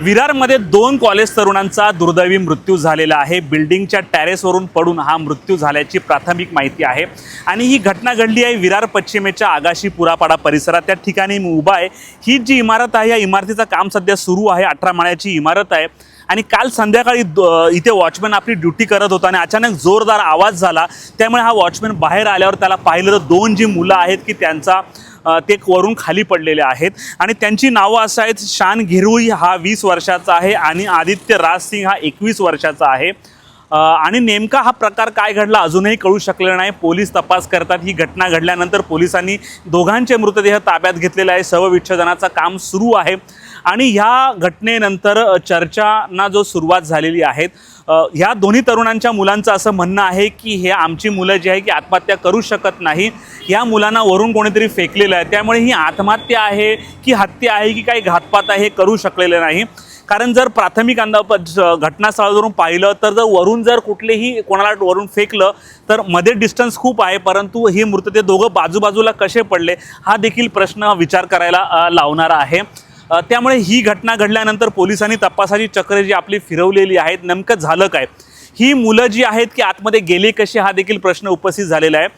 विरारमध्ये दोन कॉलेज तरुणांचा दुर्दैवी मृत्यू झालेला आहे. बिल्डिंगच्या टॅरेसवरून पडून हा मृत्यू झाल्याची प्राथमिक माहिती आहे. आणि ही घटना घडली आहे विरार पश्चिमेच्या आगाशी पुरापाडा परिसरात. त्या ठिकाणी मी उभा आहे. ही जी इमारत आहे या इमारतीचं काम सध्या सुरू आहे. अठरा माळ्याची इमारत आहे. आणि काल संध्याकाळी द- इथे वॉचमॅन आपली ड्युटी करत होता आणि अचानक जोरदार आवाज झाला. त्यामुळे हा वॉचमॅन बाहेर आल्यावर त्याला पाहिलं तर दोन जी मुलं आहेत की त्यांचा ते वरून खाली पडलेले आहेत. आणि त्यांची नावं असं आहेत शान घेरुई हा वीस वर्षाचा आहे आणि आदित्य राज सिंग हा एकवीस वर्षाचा आहे. आणि नेमका हा प्रकार काय घडला अजूनही कळू शकलेला नाही. पोलीस तपास करतात. ही घटना घडल्यानंतर पोलिसांनी दोघांचे मृतदेह ताब्यात घेतलेले आहे. शवविच्छेदनाचं काम सुरू आहे. आणि ह्या घटनेनंतर चर्चांना जो सुरुवात झालेली आहे ह्या दोन्ही तरुणांच्या मुलांचं असं म्हणणं आहे की हे आमची मुलं जी आहे की आत्महत्या करू शकत नाही या मुलांना वरून कोणीतरी फेकलेलं आहे. त्यामुळे ही आत्महत्या आहे की हत्या आहे की काही घातपात आहे हे करू शकलेलं नाही. कारण जर प्राथमिक अंदाज घटनास्थळावरून पाहिलं तर जर वरून जर कुठलेही कोणाला वरून फेकलं तर मध्ये डिस्टन्स खूप आहे परंतु हे मृतदेह दोघं बाजूबाजूला कसे पडले हा देखील प्रश्न विचार करायला लावणारा आहे. त्यामुळे ही घटना घडल्यानंतर पोलिसांनी तपासाची चक्र जी आपली फिरवलेली आहेत नेमकं झालं काय? ही मुलं जी आहेत की आतमध्ये गेले कसे हा देखील प्रश्न उपस्थित झालेला आहे.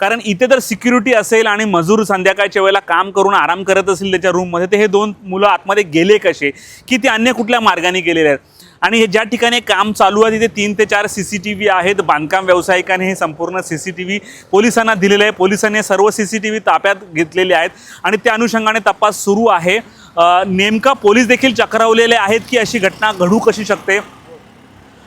कारण इथे तर सिक्युरिटी असेल आणि मजूर संध्याकाळच्या वेळेला काम करून आराम करत असेल त्याच्या रूममध्ये तर हे दोन मुलं आतमध्ये गेले कसे की ते अन्य कुठल्या मार्गाने गेलेले आहेत? आणि हे ज्या ठिकाणी काम चालू आहे तिथे तीन ते चार सी सी टी व्ही आहेत बांधकाम व्यावसायिकाने हे संपूर्ण सी सी टी व्ही पोलिसांना दिलेलं आहे. पोलिसांनी सर्व सी सी टी व्ही ताब्यात घेतलेले आहेत. आणि त्या अनुषंगाने तपास सुरू आहे. नेमका पोलीस देखील चक्रावलेले आहेत की अशी घटना घडू कशी शकते?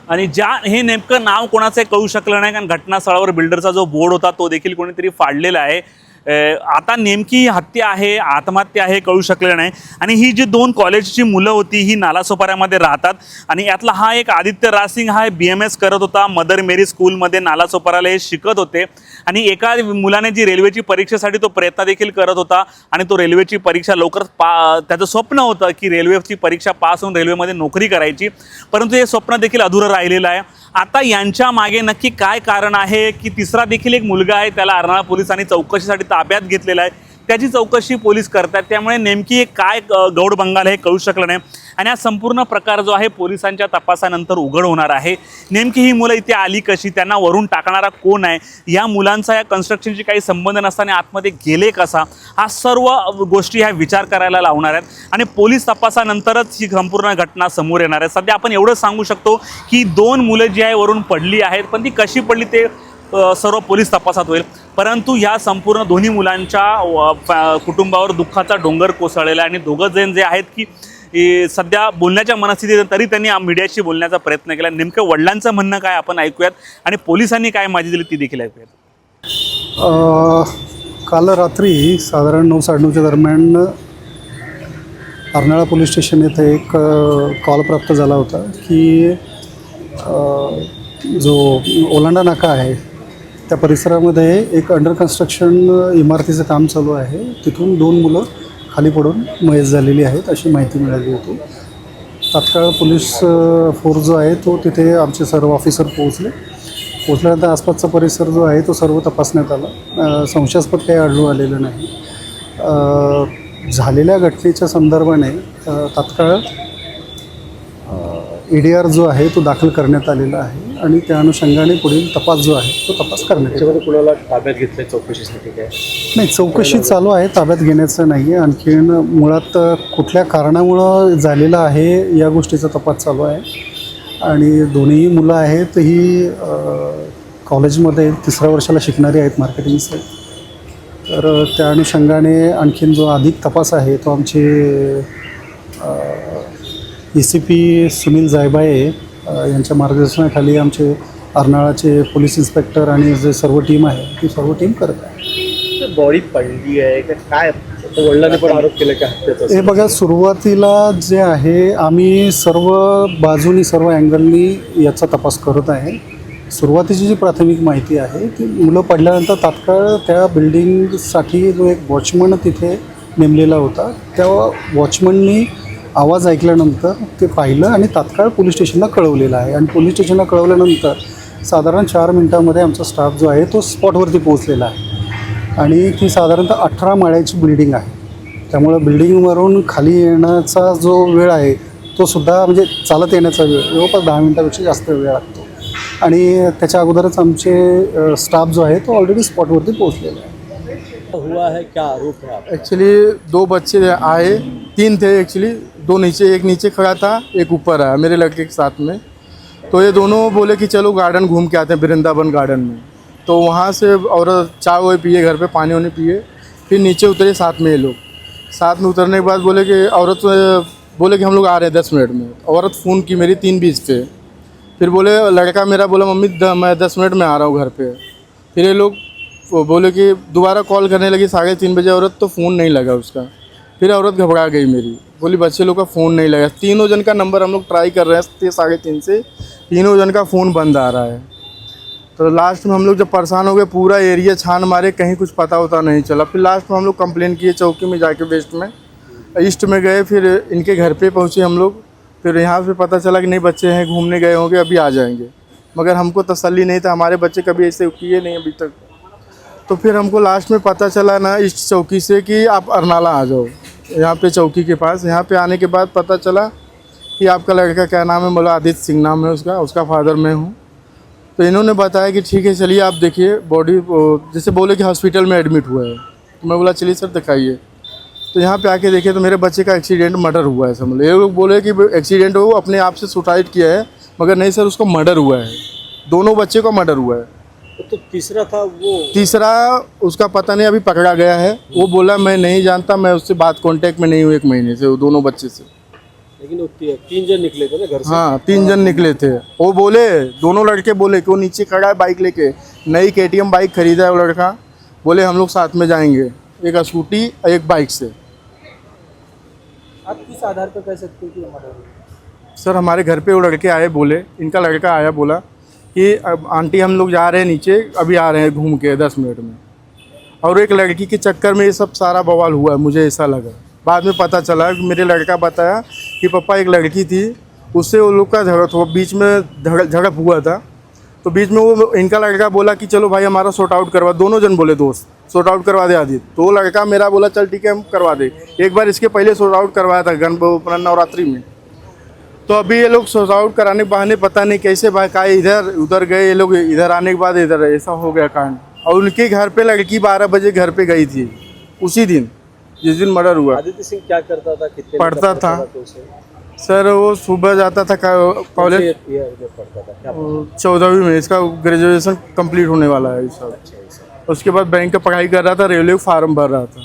आणि ज्या हे नेमकं नाव कोणाचं कळू शकलं नाही कारण घटनास्थळावर बिल्डरचा जो बोर्ड होता तो देखील कोणीतरी फाडलेला आहे. आता नेमकी हत्या आहे आत्महत्या आहे कळू शकलेलं नाही. आणि ही जी दोन कॉलेजची मुलं होती ही नालासोपाऱ्यामध्ये राहतात. आणि यातला हा एक आदित्य रासिंग हा बी एम एस करत होता मदर मेरी स्कूलमध्ये नालासोपाऱ्याला हे शिकत होते. आणि एका मुलाने जी रेल्वेची परीक्षेसाठी तो प्रयत्न देखील करत होता. आणि तो रेल्वेची परीक्षा लवकर पा त्याचं स्वप्न होतं की रेल्वेची परीक्षा पास होऊन रेल्वेमध्ये नोकरी करायची. परंतु हे स्वप्न देखील अधुरं राहिलेलं आहे. आता यांच्या मागे नक्की काय कारण आहे? की तिसरा देखील एक मुलगा आहे त्याला अर्नाळा पोलिसांनी चौकशीसाठी ताब्यात घेतलेला आहे. त्याची चौकशी पोलीस करतात. त्यामुळे नेमकी हे काय गौड बंगाल हे कळू शकलं नाही. आणि हा संपूर्ण प्रकार जो आहे पोलिसांच्या तपासानंतर उघड होणार आहे. नेमकी ही मुलं इथे आली कशी? त्यांना वरून टाकणारा कोण आहे? या मुलांचा या कन्स्ट्रक्शनशी काही संबंध नसताना आतमध्ये गेले कसा? हा सर्व गोष्टी ह्या विचार करायला लावणार आहेत. आणि पोलीस तपासानंतरच ही संपूर्ण घटना समोर येणार आहे. सध्या आपण एवढं सांगू शकतो की दोन मुलं जी आहे वरून पडली आहेत. पण ती कशी पडली ते सर्व पोलीस तपासात होईल. परंतु ह्या संपूर्ण दोन्ही मुलांच्या कुटुंबावर दुःखाचा डोंगर कोसळलेला आहे आणि दोघं जण जे आहेत की सध्या बोलण्याच्या मनस्थितीत तरी त्यांनी मीडियाशी बोलण्याचा प्रयत्न केला. नेमकं वडिलांचं म्हणणं काय आपण ऐकूयात आणि पोलिसांनी काय माहिती दिली ती देखील ऐकूयात. काल रात्री साधारण नऊ साडेनऊच्या दरम्यान अर्नाळा पोलीस स्टेशन येथे एक कॉल प्राप्त झाला होता की जो ओलांडा नाका आहे त्या परिसरामध्ये एक अंडर कन्स्ट्रक्शन इमारतीचं काम चालू आहे. तिथून दोन मुलं खाली पडून मयत झालेली आहेत अशी माहिती मिळाली होती. तात्काळ पोलीस फोर्स जो आहे तो तिथे आमचे सर्व ऑफिसर पोहोचले. पोचल्यानंतर आसपासचा परिसर जो आहे तो सर्व तपासण्यात आला. संशयास्पद काही आढळून आलेलं नाही. झालेल्या घटनेच्या संदर्भाने तात्काळ ई डी आर जो आहे तो दाखल करण्यात आलेला आहे. आणि त्या अनुषंगाने पुढील तपास जो आहे तो तपास करण्यात येतो त्याच्यामध्ये कुणाला ताब्यात घेतलंय चौकशीसाठी काय? नाही चौकशी चालू आहे ताब्यात घेण्याचं नाही आहे आणखीन मुळात कुठल्या कारणामुळं झालेलं आहे या गोष्टीचा तपास चालू आहे. आणि दोन्ही मुलं आहेत ही अ, कॉलेजमध्ये तिसऱ्या वर्षाला शिकणारी आहेत मार्केटिंगचे तर त्या अनुषंगाने आणखीन जो अधिक तपास आहे तो आमचे A C P Sunil Jaybaye यांच्या मार्गदर्शनाखाली आमचे अर्नाळाचे पोलीस इन्स्पेक्टर आणि जे सर्व टीम आहे ती सर्व टीम करत आहे. बॉडी पडली आहे का काय? वडिलांनी पण आरोप केला की हत्याचा हे बघा सुरुवातीला जे आहे आम्ही सर्व बाजूनी सर्व अँगलनी याचा तपास करत आहे. सुरुवातीची जी प्राथमिक माहिती आहे ती मुलं पडल्यानंतर तात्काळ त्या बिल्डिंगसाठी जो एक वॉचमन तिथे नेमलेला होता त्या वॉचमननी आवाज ऐकल्यानंतर ते पाहिलं आणि तात्काळ पोलीस स्टेशनला कळवलेलं आहे. आणि पोलीस स्टेशनला कळवल्यानंतर साधारण चार मिनटामध्ये आमचा स्टाफ जो आहे तो स्पॉटवरती पोहोचलेला आहे. आणि ती साधारणतः अठरा माळ्याची बिल्डिंग आहे. त्यामुळं बिल्डिंगवरून खाली येण्याचा जो वेळ आहे तो तो सुद्धा म्हणजे चालत येण्याचा वेळ जवळपास दहा मिनटापेक्षा जास्त वेळ लागतो. आणि त्याच्या अगोदरच आमचे स्टाफ जो आहे तो ऑलरेडी स्पॉटवरती पोहोचलेला आहे. हुआ है क्या आरोप है एक्चुअली दो बच्चे आए तीन थे एक्चुअली दो नीचे, एक नीचे खड़ा था, एक ऊपर आया, मेरे लड़के के साथ में। तो ये दोनों बोले कि चलो गार्डन घूम के आते हैं, वृंदावन गार्डन में। तो वहाँ से और चाय वाय पिए, घर पे पानी वानी पिए, फिर नीचे उतरे साथ में ये लोग। साथ में उतरने के बाद बोले कि औरत, बोले कि हम लोग आ रहे हैं दस मिनट में। औरत फ़ोन की मेरी तीन बीस पे। फिर बोले, लड़का मेरा बोला, मम्मी मैं दस मिनट में आ रहा हूँ घर पे। फिर ये लोग बोले कि, दोबारा कॉल करने लगी साढ़े तीन बजे, औरत तो फ़ोन नहीं लगा उसका। फिर औरत घबरा गई मेरी। बोली, बच्चे लोग का फ़ोन नहीं लगा। तीनों जन का नंबर हम लोग ट्राई कर रहे हैं साढ़े तीन से। तीनों जन का फ़ोन बंद आ रहा है। तो लास्ट में हम लोग जब परेशान हो गए, पूरा एरिया छान मारे, कहीं कुछ पता होता नहीं चला। फिर लास्ट में हम लोग कंप्लेन किए चौकी में जाके वेस्ट में। ईस्ट में गए, फिर इनके घर पे पहुँचे हम लोग। फिर यहाँ से पता चला कि नहीं, बच्चे हैं, घूमने गए होंगे, अभी आ जाएँगे। मगर हमको तसल्ली नहीं था, हमारे बच्चे कभी ऐसे किए नहीं अभी तक। तो फिर हमको लास्ट में पता चला ना ईस्ट चौकी से कि आप अरनाला आ जाओ। यहाँ पे चौकी के पास। यहाँ पे आने के बाद पता चला कि आपका लड़का क्या नाम है? बोला, आदित्य सिंह नाम है उसका। उसका फादर मैं हूँ। तो इन्होंने बताया कि ठीक है, चलिए आप देखिए, बॉडी जैसे बोले कि हॉस्पिटल में एडमिट हुआ है। तो मैं बोला, चलिए सर, दिखाइए। तो यहाँ पे आके देखे तो मेरे बच्चे का एक्सीडेंट, मर्डर हुआ है समझ लो ये लोग बोले कि एक्सीडेंट हो अपने आप से सुसाइड किया है, मगर नहीं सर, उसको मर्डर हुआ है। दोनों बच्चे का मर्डर हुआ है। तो तीसरा था वो? तीसरा उसका पता नहीं अभी पकड़ा गया है। वो बोला मैं नहीं जानता मैं उससे बात कांटेक्ट में नहीं हूँ एक महीने से वो दोनों बच्चे से। लेकिन तीन जन निकले थे ना घर से? हाँ तीन जन निकले थे। वो बोले दोनों लड़के बोले कि वो नीचे खड़ा है बाइक लेके नई के बाइक खरीदा है वो लड़का। बोले हम लोग साथ में जाएँगे एक स्कूटी एक बाइक से। आप किस आधार पर कह सकते हो कि मर्डर सर हमारे घर पे वो लड़के आए बोले इनका लड़का आया बोला कि अब आंटी हम लोग जा रहे हैं नीचे, अभी आ रहे हैं घूम के दस मिनट में। और एक लड़की के चक्कर में ये सब सारा बवाल हुआ है, मुझे ऐसा लगा। बाद में पता चला कि मेरे लड़का बताया कि पापा एक लड़की थी, उससे वो लोग का झड़प हुआ बीच में झड़- झड़प हुआ था। तो बीच में वो, इनका लड़का बोला कि चलो भाई हमारा सॉर्ट आउट करवा, दोनों जन बोले दोस्त सॉर्ट आउट करवा दे आदित्य तो लड़का मेरा बोला, चल ठीक है, हम करवा दे। एक बार इसके पहले सॉर्ट आउट करवाया था गण अपना नवरात्रि में। तो अभी ये लोग सॉर्ट आउट कराने के बहाने पता नहीं कैसे भाई का इधर उधर गए ये लोग इधर आने के बाद इधर ऐसा हो गया कांड। और उनके घर पे लड़की बारह बजे घर पे गई थी उसी दिन जिस दिन मर्डर हुआ। आदित्य सिंह क्या करता था? कितने पढ़ता था। तो सर वो सुबह जाता था कॉलेज था चौदहवीं में इसका ग्रेजुएशन कंप्लीट होने वाला है इस साल। अच्छा उसके बाद बैंक का पढ़ाई कर रहा था रेलवे फार्म भर रहा था।